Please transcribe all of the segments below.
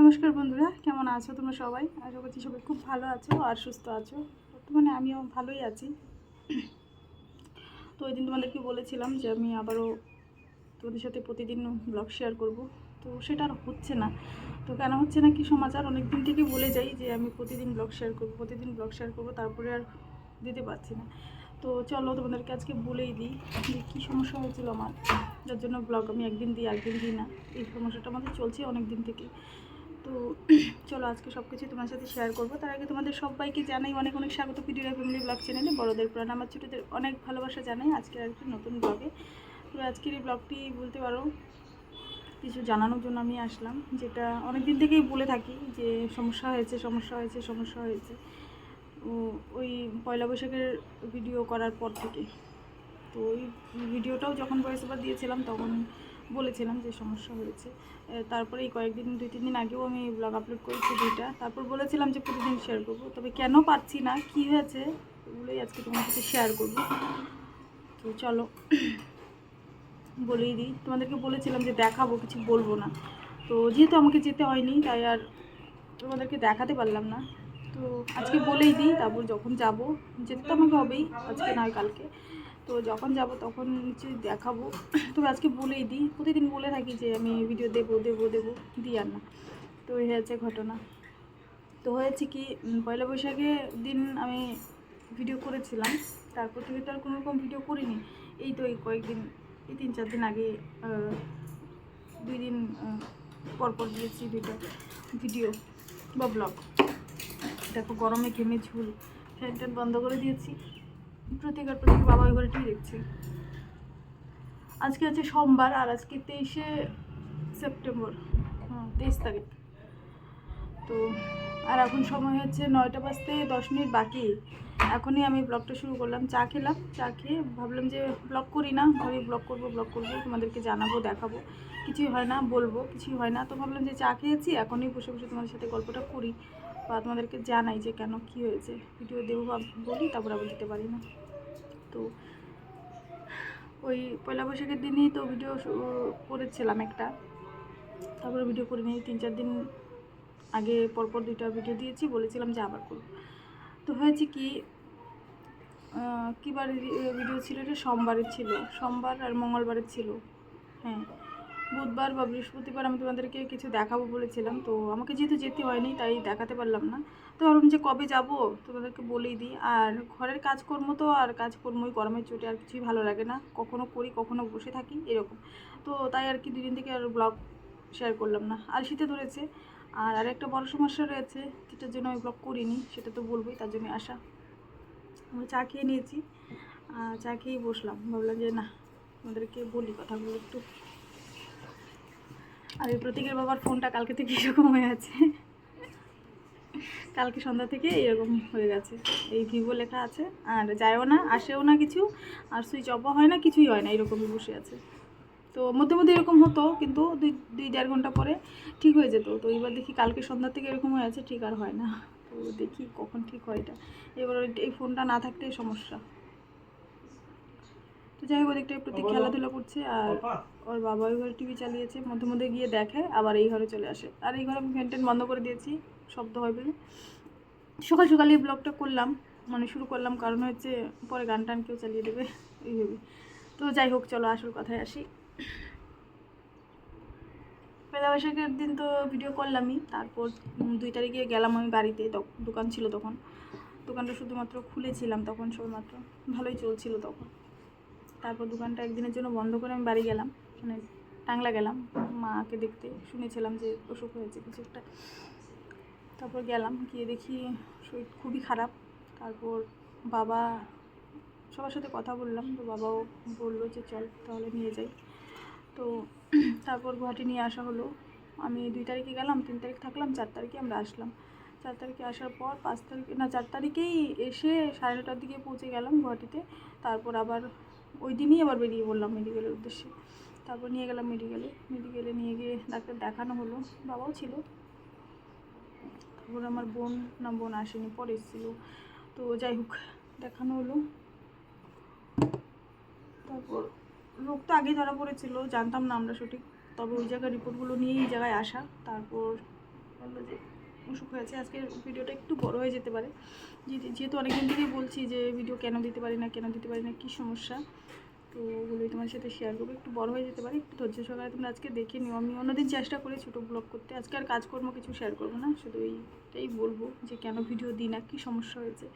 নমস্কার বন্ধুরা, কেমন আছো তোমরা সবাই? আশা করছি সবাই খুব ভালো আছো আর সুস্থ আছো। বর্তমানে আমিও ভালোই আছি। তো ওই দিন তোমাদেরকে বলেছিলাম যে আমি আবারও তোমাদের সাথে প্রতিদিন ব্লগ শেয়ার করব। তো সেটা আর হচ্ছে না। তো কেন হচ্ছে না কি সমাচার? অনেক দিন থেকে বলে যাই যে আমি প্রতিদিন ব্লগ শেয়ার করব, প্রতিদিন ব্লগ শেয়ার করব, তারপরে আর দিতে পারছি না। তো চলো তোমাদেরকে আজকে বলেই দিই যে কী সমস্যা হয়েছিল আমার। যার জন্য ব্লগ আমি একদিন দিই একদিন দিই না। এই সমস্যাটা আমাদের চলছে অনেক দিন থেকেই। তো চলো আজকে সব কিছু তোমার সাথে শেয়ার করব। তার আগে তোমাদের সবাইকে জানাই অনেক অনেক স্বাগত পিডিরা ফ্যামিলি ব্লগ চ্যানেলে বড়দের প্রাণ, আমার ছোটোদের অনেক ভালোবাসা জানাই আজকের আরেকটি নতুন ব্লগে তো আজকের এই ব্লগটি বলতে পারো, কিছু জানানোর জন্য আমি আসলাম, যেটা অনেক দিন থেকেই বলে থাকি যে সমস্যা হয়েছে সমস্যা হয়েছে সমস্যা হয়েছে। ওই পয়লা বৈশাখের ভিডিও করার পর থেকে। তো ওই ভিডিওটাও যখন ওভার দিয়েছিলাম, তখন বলেছিলাম যে সমস্যা হয়েছে। তারপরে এই কয়েকদিন, দুই, তিন দিন আগেও আমি ব্লগ আপলোড করেছি দুইটা তারপর বলেছিলাম যে প্রতিদিন শেয়ার করব। তবে কেন পারছি না? কী হয়েছে? ওগুলোই আজকে তোমার সাথে শেয়ার করব। তো চলো, বলেই দিই। তোমাদেরকে বলেছিলাম যে দেখাবো, কিছু বলব না। তো যেহেতু আমাকে যেতে হয়নি, তাই আর তোমাদেরকে দেখাতে পারলাম না। তো আজকে বলেই দিই, তারপর যখন যাব, যেতে তো আমাকে হবেই, আজকে নয় কালকে। তো যখন যাব তখন নিশ্চয়ই দেখাবো। তবে আজকে বলেই দিই প্রতিদিন বলে থাকি যে আমি ভিডিও দেবো দেবো দেবো দিই আর না। তো এই হচ্ছে ঘটনা। তো হয়েছে কি পয়লা বৈশাখে দিন আমি ভিডিও করেছিলাম। তারপর থেকে তো আর কোনো রকম ভিডিও করিনি। এই তো এই কয়েকদিন এই তিন চার দিন আগে দুই দিন আহ, পর পর দিয়েছি দুটো ভিডিও বা ব্লগ দেখো গরমে ঘেমে ঝুল। ফ্যান বন্ধ করে দিয়েছি। প্রত্যেক আর প্রত্যেক বাবা ওই ঘরেটি দেখছি। আজকে হচ্ছে সোমবার আর আজকে তেইশে সেপ্টেম্বর হ্যাঁ তেইশ তারিখ। তো আর এখন সময় হচ্ছে নয়টা বাজতে দশ মিনিট বাকি। এখনই আমি ব্লগটা শুরু করলাম, চা খেলাম, চা খেয়ে ভাবলাম যে ব্লগ করি না, ভাবি ব্লগ করব ব্লগ করব, তোমাদেরকে জানাব, দেখাবো। কিছুই হয় না, বলব, কিছুই হয় না। তো ভাবলাম যে চা খেয়েছি, এখনই বসে বসে তোমাদের সাথে গল্পটা করি। বা তোমাদেরকে জানাই যে কেন কী হয়েছে। ভিডিও দেবো বা বলি, তারপর আবার দিতে পারি না। তো ওই পয়লা বৈশাখের দিনই তো ভিডিও করেছিলাম একটা। তারপরে ভিডিও করিনি, তিন চার দিন আগে পরপর দুইটা ভিডিও দিয়েছি, বলেছিলাম যে আবার করব। তো হয়েছে কি কী বার ভিডিও ছিল এটা সোমবারের ছিল, সোমবার আর মঙ্গলবারের ছিল। হ্যাঁ বুধবার বা বৃহস্পতিবার আমি তোমাদেরকে কিছু দেখাবো বলেছিলাম। তো আমাকে যেহেতু যেতে হয়নি, তাই দেখাতে পারলাম না। তো ভাবলাম যে কবে যাব, তোমাদেরকে বলেই দিই। আর ঘরের কাজকর্ম তো, আর কাজকর্মই গরমের চোটে আর কিছুই ভালো লাগে না। কখনো করি, কখনো বসে থাকি, এরকম। তো তাই আর কি দুদিন থেকে আর ব্লগ শেয়ার করলাম না। আর শীতে ধরেছে। আর আরেকটা বড় সমস্যা রয়েছে, যেটার জন্য আমি ব্লগ করিনি, সেটা তো বলবোই, তার জন্য আসা আমরা চা খেয়ে নিয়েছি। চা খেয়েই বসলাম। ভাবলাম যে না, তোমাদেরকে বলি কথাগুলো একটু। আর এই প্রতীকের বাবার ফোনটা কালকে থেকে এরকম হয়ে আছে। কালকে সন্ধ্যা থেকে এরকম হয়ে গেছে। এই ভিভো লেখা আছে। আর যায়ও না, আসেও না কিছু, আর সুইচ অফও হয় না, কিছুই হয় না, এরকমই বসে আছে। তো মধ্যে মধ্যে এরকম হতো, কিন্তু দুই দুই, দেড় ঘণ্টা পরে ঠিক হয়ে যেত। তো এবার দেখি কালকে সন্ধ্যা থেকে এরকম হয়ে আছে, ঠিক আর হয় না। তো দেখি কখন ঠিক হয় এটা। এবার এই ফোনটা না থাকতেই সমস্যা। যাই হোক ওদিকটা প্রতি খেলাধুলা করছে আর ওর বাবা ওই ঘরে টিভি চালিয়েছে মধ্যে মধ্যে গিয়ে দেখে আবার এই ঘরে চলে আসে। আর এই ঘরে আমি ফ্যান বন্ধ করে দিয়েছি শব্দ হয় বলে সকাল সকালে এই ব্লগটা করলাম মানে শুরু করলাম কারণ হচ্ছে পরে গান টান কেউ চালিয়ে দেবে এইভাবে তো যাই হোক চলো আসল কথায় আসি। পয়লা বৈশাখের দিন তো ভিডিও করলামই তারপর দুই তারিখে গেলাম আমি বাড়িতে দোকান ছিল তখন। দোকানটা শুধুমাত্র খুলেছিলাম তখন সবেমাত্র ভালোই চলছিল তখন। তারপর দোকানটা একদিনের জন্য বন্ধ করে আমি বাড়ি গেলাম। মানে টাংলা গেলাম। মাকে দেখতে শুনেছিলাম যে অসুখ হয়েছে কিছু একটা। তারপর গেলাম, গিয়ে দেখি শরীর খুবই খারাপ। তারপর বাবা, সবার সাথে কথা বললাম। তো বাবাও বলল যে চল তাহলে নিয়ে যাই। তো তারপর গুয়াহাটি নিয়ে আসা হলো। আমি দুই তারিখে গেলাম, তিন তারিখ থাকলাম, চার তারিখে আমরা আসলাম। চার তারিখে আসার পর পাঁচ তারিখে না, চার তারিখেই এসে সাড়ে নটার দিকে পৌঁছে গেলাম গুয়াহাটিতে। তারপর আবার ওই দিনই আবার বেরিয়ে পড়লাম মেডিকেলের উদ্দেশ্যে। তারপর নিয়ে গেলাম মেডিকেলে মেডিকেলে নিয়ে গিয়ে ডাক্তার দেখানো হলো। বাবাও ছিল। তারপর আমার বোন না, বোন আসেনি, পরে এসেছিল। তো যাই হোক, দেখানো হলো। তারপর রোগ তো আগেই ধরা পড়েছিল, জানতাম না আমরা সঠিক। তবে ওই জায়গার রিপোর্টগুলো নিয়েই জায়গায় আসা। তারপর বলল যে অসুখ হয়েছে। আজকের ভিডিওটা একটু বড় হয়ে যেতে পারে। যেহেতু- অনেকদিন থেকেই বলছি যে ভিডিও কেন দিতে পারি না, কেন দিতে পারি না, কী সমস্যা? তো ওগুলোই তোমার সাথে শেয়ার করব। একটু বড় হয়ে যেতে পারে, একটু ধৈর্য সহকারে তোমরা আজকে দেখে নিও। আমি অন্যদিন চেষ্টা করি ছোটো ব্লগ করতে। আজকে আর কাজকর্ম কিছু শেয়ার করব না, শুধু এইটাই বলব যে কেন ভিডিও দিই না, কী সমস্যা হয়েছে।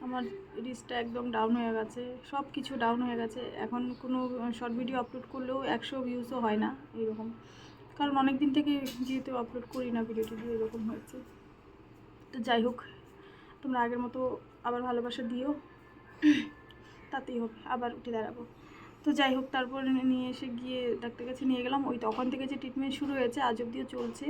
আমার রিচটা একদম ডাউন হয়ে গেছে সব কিছু ডাউন হয়ে গেছে। এখন কোনো শর্ট ভিডিও আপলোড করলেও একশো ভিউসও হয় না এরকম কারণ অনেক দিন থেকে যেহেতু আপলোড করি না ভিডিও টিডিও, এরকম হয়েছে। তো যাই হোক, তোমরা আগের মতো আবার ভালোবাসা দিও। তাতেই হবে, আবার উঠে দাঁড়াবো। তো যাই হোক, তারপর নিয়ে এসে গিয়ে ডাক্তার কাছে নিয়ে গেলাম। ওই তখন থেকে যে ট্রিটমেন্ট শুরু হয়েছে, আজ অব্দিও চলছে।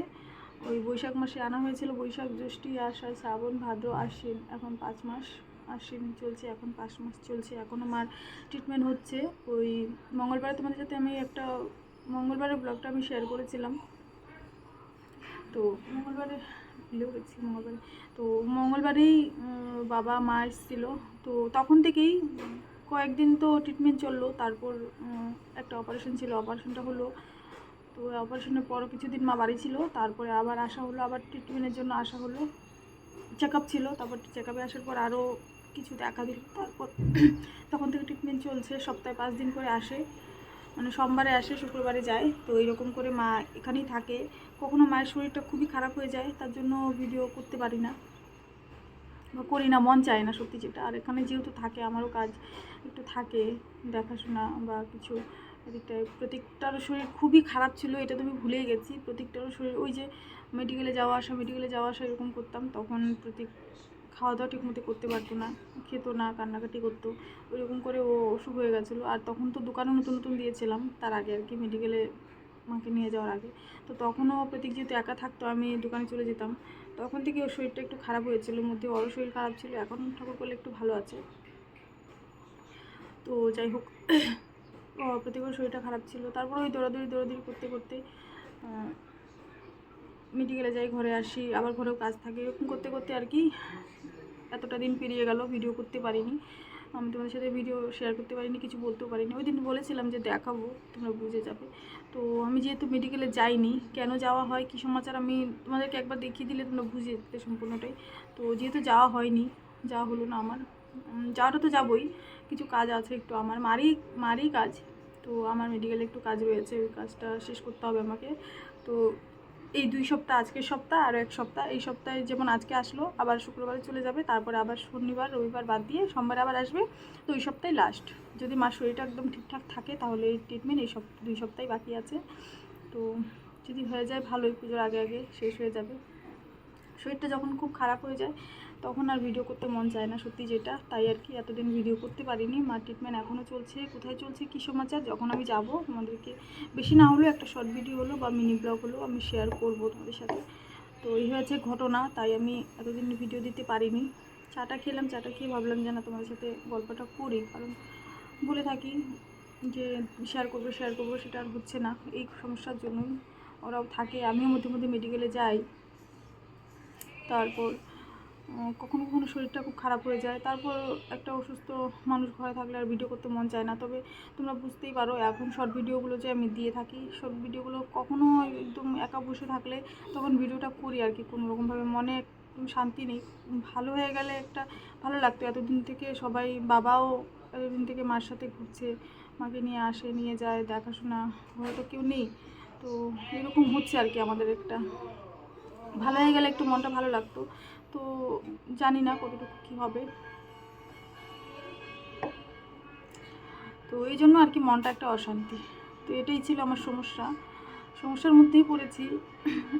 ওই বৈশাখ মাসে আনা হয়েছিল, বৈশাখ, জ্যৈষ্ঠী, আষাঢ়, শ্রাবণ, ভাদ্র, আশ্বিন, এখন পাঁচ মাস। আশ্বিন চলছে, এখন পাঁচ মাস চলছে। এখনও আমার ট্রিটমেন্ট হচ্ছে। ওই মঙ্গলবারে তোমাদের সাথে আমি একটা মঙ্গলবারের ব্লগটা আমি শেয়ার করেছিলাম। তো মঙ্গলবারে ভুলেও গেছি, মঙ্গলবারে। তো মঙ্গলবারেই বাবা, মা এসেছিল। তো তখন থেকেই কয়েকদিন তো ট্রিটমেন্ট চলল, তারপর একটা অপারেশন ছিল। অপারেশনটা হলো, তো অপারেশনের পরও কিছুদিন মা বাড়ি ছিল। তারপরে আবার আসা হলো, আবার ট্রিটমেন্টের জন্য আসা হলো। চেক আপ ছিল, তারপর চেক আপে আসার পর আরও কিছু দেখা দিল। তারপর তখন থেকে ট্রিটমেন্ট চলছে, সপ্তাহে পাঁচ দিন করে আসে। মানে সোমবারে আসে, শুক্রবারে যায়। তো এরকম করে মা এখানেই থাকে। কখনো মায়ের শরীরটা খুবই খারাপ হয়ে যায়, তার জন্য ভিডিও করতে পারি না। বা করি না, মন চায় না সত্যি যেটা। আর এখানে যেহেতু থাকে, আমারও কাজ একটু থাকে দেখাশোনা বা কিছু। এদিকটায় প্রত্যেকটার শরীর খুবই খারাপ ছিল, এটা তো আমি ভুলেই গেছি। প্রত্যেকটারও শরীর ওই যে মেডিকেলে যাওয়া আসা মেডিকেলে যাওয়া আসা এরকম করতাম, তখন প্রত্যেক খাওয়া দাওয়া ঠিকমতো করতে পারতো না, খেত না, কান্নাকাটি করতো, ওইরকম করে ও অসুখ হয়ে গেছিল। আর তখন তো দোকানে নতুন নতুন দিয়েছিলাম, তার আগে আর কি মেডিকেলে মাকে নিয়ে যাওয়ার আগে। তো তখনও প্রতীক যেহেতু একা থাকতো, আমি দোকানে চলে যেতাম, তখন থেকে ওর শরীরটা একটু খারাপ হয়েছিল মধ্যে ওরও শরীর খারাপ ছিল, এখন ঠাকুর করলে একটু ভালো আছে। তো যাই হোক প্রতীকের শরীরটা খারাপ ছিল, তারপর ওই দৌড়াদৌড়ি দৌড়াদৌড়ি করতে করতে মেডিকেলে যাই, ঘরে আসি, আবার ঘরেও কাজ থাকে। এরকম করতে করতে আর কি এতটা দিন পেরিয়ে গেল ভিডিও করতে পারিনি। আমি তোমাদের সাথে ভিডিও শেয়ার করতে পারিনি, কিছু বলতেও পারিনি। ওই দিন বলেছিলাম যে দেখাবো, তোমরা বুঝে যাবে। তো আমি যেহেতু মেডিকেলে যাইনি, কেন যাওয়া হয়, কী সমাচার, আমি তোমাদেরকে একবার দেখিয়ে দিলে তোমরা বুঝে যেতে সম্পূর্ণটাই। তো যেহেতু যাওয়া হয়নি, যাওয়া হলো না আমার। যাওয়াটা তো যাবোই, কিছু কাজ আছে একটু আমার। মারই মারই কাজ। তো আমার মেডিকেলে একটু কাজ রয়েছে, ওই কাজটা শেষ করতে হবে আমাকে। তো এই দুই সপ্তাহ, আজকের সপ্তাহ, আরও এক সপ্তাহ, এই সপ্তাহে যেমন আজকে আসলো, আবার শুক্রবারে চলে যাবে, তারপরে আবার শনিবার, রবিবার বাদ দিয়ে সোমবার আবার আসবে, তো ওই সপ্তাহে লাস্ট যদি মার শরীরটা একদম ঠিকঠাক থাকে, তাহলে এই ট্রিটমেন্ট এই সপ, দুই সপ্তাহে বাকি আছে। তো যদি হয়ে যায়, ভালোই, পুজোর আগে আগে শেষ হয়ে যাবে। শরীরটা যখন খুব খারাপ হয়ে যায় তখন আর ভিডিও করতে মন চায় না সত্যি যেটা। তাই আর কি এতদিন ভিডিও করতে পারিনি। মার ট্রিটমেন্ট এখনও চলছে। কোথায় চলছে কী সমাচার? যখন আমি যাব, তোমাদেরকে বেশি না হলেও একটা শর্ট ভিডিও হলো বা মিনি ব্লগ হলো আমি শেয়ার করব তোমাদের সাথে। তো এই হয়েছে ঘটনা। তাই আমি এতদিন ভিডিও দিতে পারিনি। চাটা খেলাম, চাটা খেয়ে ভাবলাম যে না তোমাদের সাথে গল্পটা করি। কারণ বলে থাকি যে শেয়ার করব শেয়ার করব সেটা আর হচ্ছে না। এই সমস্যার জন্যই ওরাও থাকে। আমিও মধ্যে মধ্যে মেডিকেলে যাই। তারপর কখনো কখনো শরীরটা খুব খারাপ হয়ে যায়। তারপর একটা অসুস্থ মানুষ ঘরে থাকলে আর ভিডিও করতে মন চায় না। তবে তোমরা বুঝতেই পারো, এখন শর্ট ভিডিওগুলো যে আমি দিয়ে থাকি শর্ট ভিডিওগুলো কখনো একদম একা বসে থাকলে তখন ভিডিওটা করি আর কি। কোনো রকমভাবে মনে শান্তি নেই। ভালো হয়ে গেলে একটা ভালো লাগতো। এতদিন থেকে সবাই বাবাও এতদিন থেকে মার সাথে ঘুরছে, মাকে নিয়ে আসে, নিয়ে যায়, দেখাশোনা হয়তো কেউ নেই। তো এরকম হচ্ছে আর কি আমাদের একটা। ভালো হয়ে গেলে একটু মনটা ভালো লাগতো। তো জানি না কতটুকু কী হবে। তো এই জন্য আর কি মনটা একটা অশান্তি। তো এটাই ছিল আমার সমস্যা। সমস্যার মধ্যেই পড়েছি।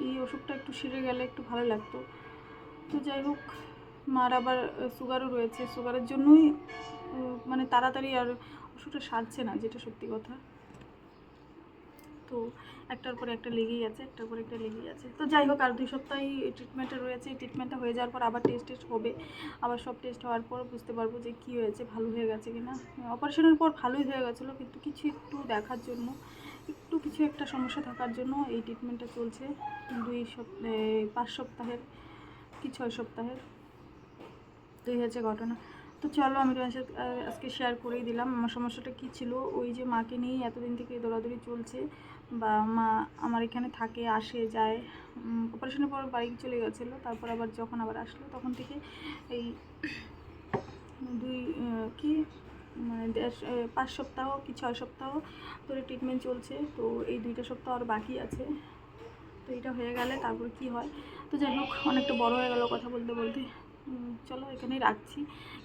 এই অসুখটা একটু সেরে গেলে একটু ভালো লাগতো। তো যাই হোক, মার আবার সুগারও রয়েছে। সুগারের জন্যই মানে তাড়াতাড়ি আর ওষুধটা সারছে না, যেটা সত্যি কথা। তো একটার পর একটা লেগেই আছে, একটার পর একটা লেগেই আছে। তো যাই হোক, আর দুই সপ্তাহে ট্রিটমেন্টটা রয়েছে ট্রিটমেন্টটা হয়ে যাওয়ার পর আবার টেস্ট টেস্ট হবে। আবার সব টেস্ট হওয়ার পর বুঝতে পারব যে কী হয়েছে, ভালো হয়ে গেছে কি না অপারেশনের পর ভালোই হয়ে গেছিল, কিন্তু কিছু একটু দেখার জন্য, একটু কিছু একটা সমস্যা থাকার জন্য এই ট্রিটমেন্টটা চলছে দুই সপ্তাহ পাঁচ সপ্তাহের, কি ছয় সপ্তাহের, এই হচ্ছে ঘটনা। তো চলো, আমি সাথে আজকে শেয়ার করেই দিলাম। আমার সমস্যাটা কী ছিল? ওই যে মাকে নিয়েই এতদিন থেকে দৌড়াদৌড়ি চলছে বা মা আমার এখানে থাকে, আসে, যায়। অপারেশনের পর বাড়ি চলে গেছিল, তারপর আবার যখন আবার আসলো, তখন থেকে এই দুই কি? মানে পাঁচ সপ্তাহ কি ছয় সপ্তাহ ধরে ট্রিটমেন্ট চলছে, তো এই দুইটা সপ্তাহ আর বাকি আছে। তো এটা হয়ে গেলে তারপর কি হয়? তো যাই হোক, অনেকটা বড় হয়ে গেল কথা বলতে বলতে। চলো, এখানে রাখছি।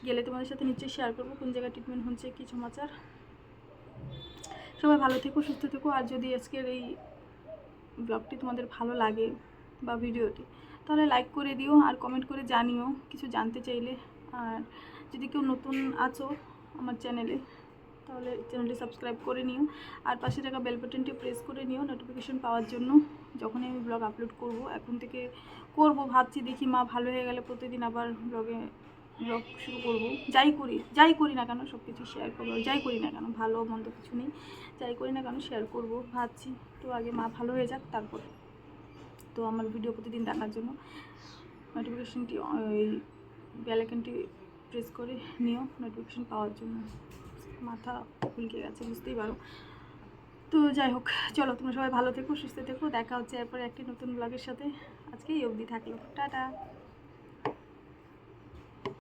গেলে তোমাদের সাথে নিশ্চয়ই শেয়ার করব কোন জায়গায় ট্রিটমেন্ট হচ্ছে, কী সমাচার। সবাই ভালো থেকো, সুস্থ থেকো, আর যদি আজকের এই ব্লগটি তোমাদের ভালো লাগে বা ভিডিওটি, তাহলে লাইক করে দিও আর কমেন্ট করে জানিও, কিছু জানতে চাইলে। আর যদি কেউ নতুন আছো আমার চ্যানেলে তাহলে চ্যানেলটি সাবস্ক্রাইব করে নিও। আর পাশে থাকা বেল বাটনটি প্রেস করে নিও নোটিফিকেশন পাওয়ার জন্য। যখনই আমি ব্লগ আপলোড করব, এখন থেকে করব, ভাবছি দেখি মা ভালো হয়ে গেলে প্রতিদিন আবার ব্লগে ব্লগ শুরু করব। যাই করি যাই করি না কেন সব কিছু শেয়ার করব। যাই করি না কেন, ভালো মন্দ কিছু নেই। যাই করি না কেন শেয়ার করব, ভাবছি তো আগে মা ভালো হয়ে যাক, তারপর তো আমার ভিডিও প্রতিদিন দেখার জন্য। নোটিফিকেশনটি ওই বেলাইকনটি প্রেস করে নিও নোটিফিকেশন পাওয়ার জন্য। মাথা ফুলকে গেছে, বুঝতেই পারো। তো যাই হোক, চলো, তোমরা সবাই ভালো থেকো, সুস্থ থেকো, দেখা হচ্ছে এরপরে একটি নতুন ব্লগের সাথে। আজকে এই অবধি থাকল। টাটা!